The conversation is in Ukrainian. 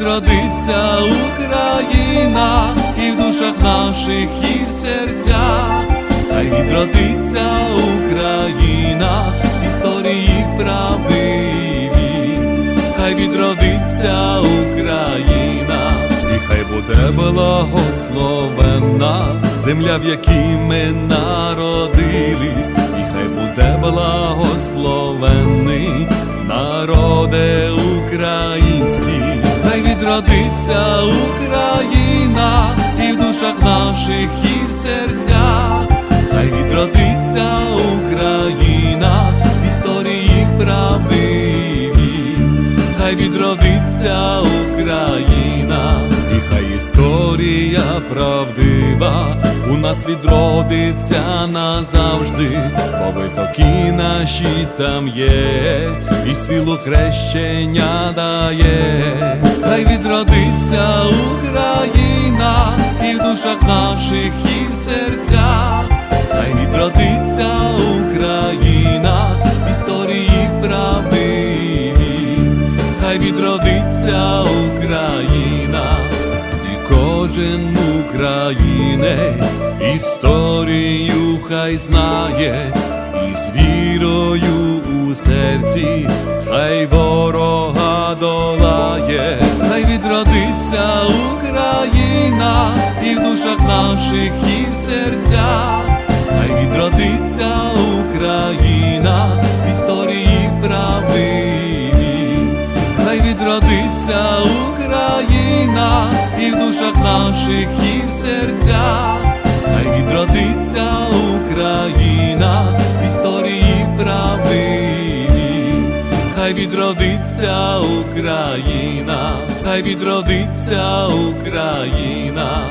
відродиться Україна і в душах наших, і в серцях, хай відродиться Україна, історії правдиві, хай відродиться Україна, і хай буде благословенна земля, в якій ми народились, і хай буде благословенний хай відродиться Україна і в душах наших, і в серцях, хай відродиться Україна в історії правдиві, хай відродиться Україна, і хай історія правдива у нас відродиться назавжди, бо витоки наші там є, і силу хрещення дає, хай відродиться Україна і в душах наших, і в серцях, хай відродиться Україна в історії правдиві, хай відродиться кожен українець історію хай знає, і з вірою у серці хай ворога долає, хай відродиться Україна і в душах наших, і в серцях, хай відродиться Україна в історії правдиві, хай відродиться Україна і в душах наших, і в серцях, хай відродиться Україна в історії правдиві, хай відродиться Україна, хай відродиться Україна.